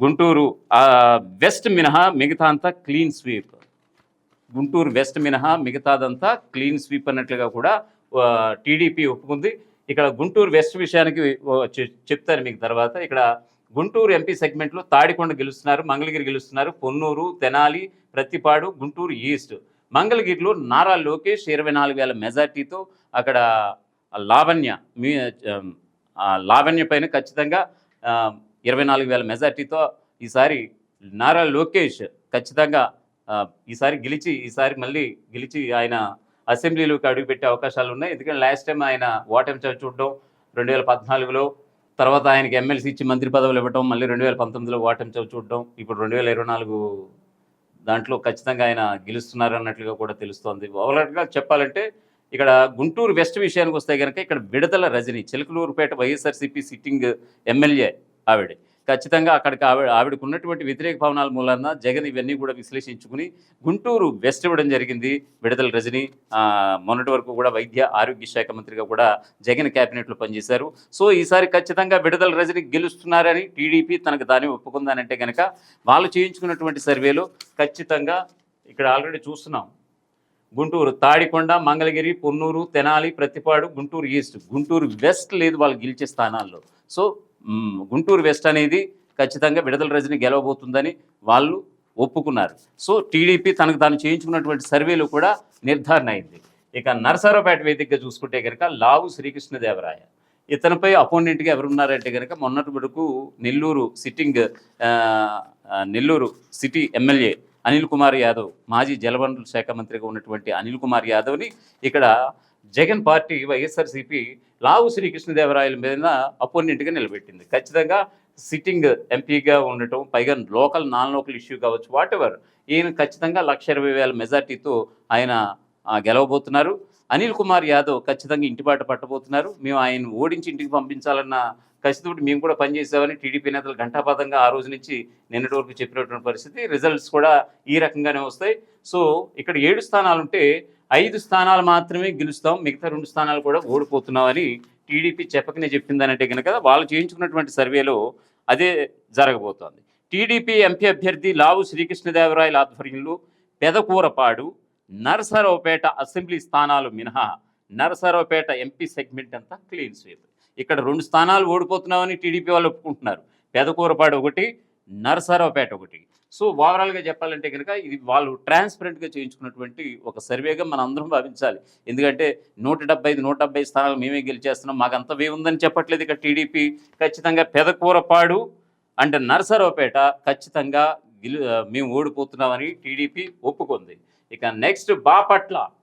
Guntur west మినహా మిగతా అంతా క్లీన్ స్వీప్. గుంటూరు వెస్ట్ మినహా మిగతాదంతా క్లీన్ స్వీప్ అన్నట్లుగా కూడా టీడీపీ ఒప్పుకుంది. ఇక్కడ గుంటూరు వెస్ట్ విషయానికి చెప్తాను మీకు తర్వాత. ఇక్కడ గుంటూరు ఎంపీ సెగ్మెంట్లో తాడికొండ గెలుస్తున్నారు మంగళగిరి గెలుస్తున్నారు పొన్నూరు తెనాలి ప్రతిపాడు గుంటూరు ఈస్ట్. మంగళగిరిలో నారా లోకేష్ ఇరవై నాలుగు వేల మెజార్టీతో అక్కడ లావణ్య మీ లావణ్య పైన ఖచ్చితంగా ఇరవై నాలుగు వేల మెజార్టీతో ఈసారి నారా లోకేష్ ఖచ్చితంగా ఈసారి గెలిచి ఈసారి మళ్ళీ గెలిచి ఆయన అసెంబ్లీలోకి అడుగుపెట్టే అవకాశాలు ఉన్నాయి. ఎందుకంటే లాస్ట్ టైం ఆయన ఓటమి చూడడం రెండు వేల పద్నాలుగులో తర్వాత ఆయనకి ఎమ్మెల్సీ ఇచ్చి మంత్రి పదవులు ఇవ్వడం మళ్ళీ రెండు వేల పంతొమ్మిదిలో ఓటమి చవి చూడడం ఇప్పుడు రెండు వేల ఇరవై నాలుగు దాంట్లో ఖచ్చితంగా ఆయన గెలుస్తున్నారు అన్నట్లుగా కూడా తెలుస్తోంది. ఓవరాల్గా చెప్పాలంటే ఇక్కడ గుంటూరు వెస్ట్ విషయానికి వస్తే కనుక ఇక్కడ Vidadala Rajini Chilakaluripet YSRCP sitting MLA ఆవిడ. ఖచ్చితంగా అక్కడికి ఆవిడ ఆవిడకు ఉన్నటువంటి వ్యతిరేక భావనాల మూలన జగన్ ఇవన్నీ కూడా విశ్లేషించుకుని గుంటూరు వెస్ట్ ఇవ్వడం జరిగింది. విడతల రజని మొన్నటి వరకు కూడా వైద్య ఆరోగ్య శాఖ మంత్రిగా కూడా జగన్ క్యాబినెట్లో పనిచేశారు. సో ఈసారి ఖచ్చితంగా విడతల రజని గెలుస్తున్నారని టీడీపీ తనకు దాన్ని ఒప్పుకుందానంటే కనుక వాళ్ళు చేయించుకున్నటువంటి సర్వేలో ఖచ్చితంగా ఇక్కడ ఆల్రెడీ చూస్తున్నాం. గుంటూరు తాడికొండ మంగళగిరి పొన్నూరు తెనాలి ప్రతిపాడు గుంటూరు ఈస్ట్ గుంటూరు వెస్ట్ లేదు వాళ్ళు గెలిచే స్థానాల్లో. సో గుంటూరు వెస్ట్ అనేది ఖచ్చితంగా విడుదల రజని గెలవబోతుందని వాళ్ళు ఒప్పుకున్నారు. సో టీడీపీ తనకు తాను చేయించుకున్నటువంటి సర్వేలు కూడా నిర్ధారణ అయింది. ఇక నరసరావుపేట వేదికగా చూసుకుంటే కనుక లావు శ్రీకృష్ణదేవరాయ. ఇతనిపై అపోనెంట్గా ఎవరున్నారంటే కనుక మొన్నటి వరకు Nellore sitting Nellore city MLA Anil Kumar Yadav మాజీ జలవనరుల శాఖ మంత్రిగా ఉన్నటువంటి అనిల్ కుమార్ యాదవ్ని ఇక్కడ జగన్ పార్టీ వైఎస్ఆర్సీపీ లావు శ్రీకృష్ణదేవరాయల మీద అపోనెంట్గా నిలబెట్టింది. ఖచ్చితంగా సిట్టింగ్ ఎంపీగా ఉండటం పైగా లోకల్ నాన్ లోకల్ ఇష్యూ కావచ్చు వాట్ ఎవర్ ఈయన ఖచ్చితంగా లక్ష ఇరవై వేల మెజార్టీతో ఆయన గెలవబోతున్నారు. అనిల్ కుమార్ యాదవ్ ఖచ్చితంగా ఇంటిబాట పట్టబోతున్నారు. మేము ఆయన ఓడించి ఇంటికి పంపించాలన్న ఖచ్చితంగా మేము కూడా పనిచేసామని టీడీపీ నేతలు ఘంటాపాతంగా ఆ రోజు నుంచి నిన్నటి వరకు చెప్పినటువంటి పరిస్థితి. రిజల్ట్స్ కూడా ఈ రకంగానే వస్తాయి. సో ఇక్కడ ఏడు స్థానాలుంటే ఐదు స్థానాలు మాత్రమే గెలుస్తాం. మిగతా రెండు స్థానాలు కూడా ఓడిపోతున్నామని టీడీపీ చెప్పకనే చెప్పిందనంటే కనుక వాళ్ళు చేయించుకున్నటువంటి సర్వేలో అదే జరగబోతోంది. టీడీపీ ఎంపీ అభ్యర్థి లావు శ్రీకృష్ణదేవరాయల ఆధ్వర్యంలో పెదకూరపాడు నరసరావుపేట అసెంబ్లీ స్థానాలు మినహా నరసరావుపేట ఎంపీ సెగ్మెంట్ అంతా క్లీన్ స్వీప్. ఇక్కడ రెండు స్థానాలు ఓడిపోతున్నామని టీడీపీ వాళ్ళు ఒప్పుకుంటున్నారు. పెదకూరపాడు ఒకటి నరసరావుపేట ఒకటి. సో ఓవరాల్గా చెప్పాలంటే కనుక ఇది వాళ్ళు ట్రాన్స్పరెంట్గా చేయించుకున్నటువంటి ఒక సర్వేగా మనం అందరం భావించాలి. ఎందుకంటే నూట డెబ్బై ఐదు నూట డెబ్బై స్థానాలు మేమే గెలిచేస్తున్నాం. మాకు అంత ఉందని చెప్పట్లేదు ఇక టీడీపీ ఖచ్చితంగా పెదకూరపాడు అంటే నరసరావుపేట ఖచ్చితంగా గెలు మేము ఓడిపోతున్నామని టీడీపీ ఒప్పుకుంది. ఇక నెక్స్ట్ బాపట్ల.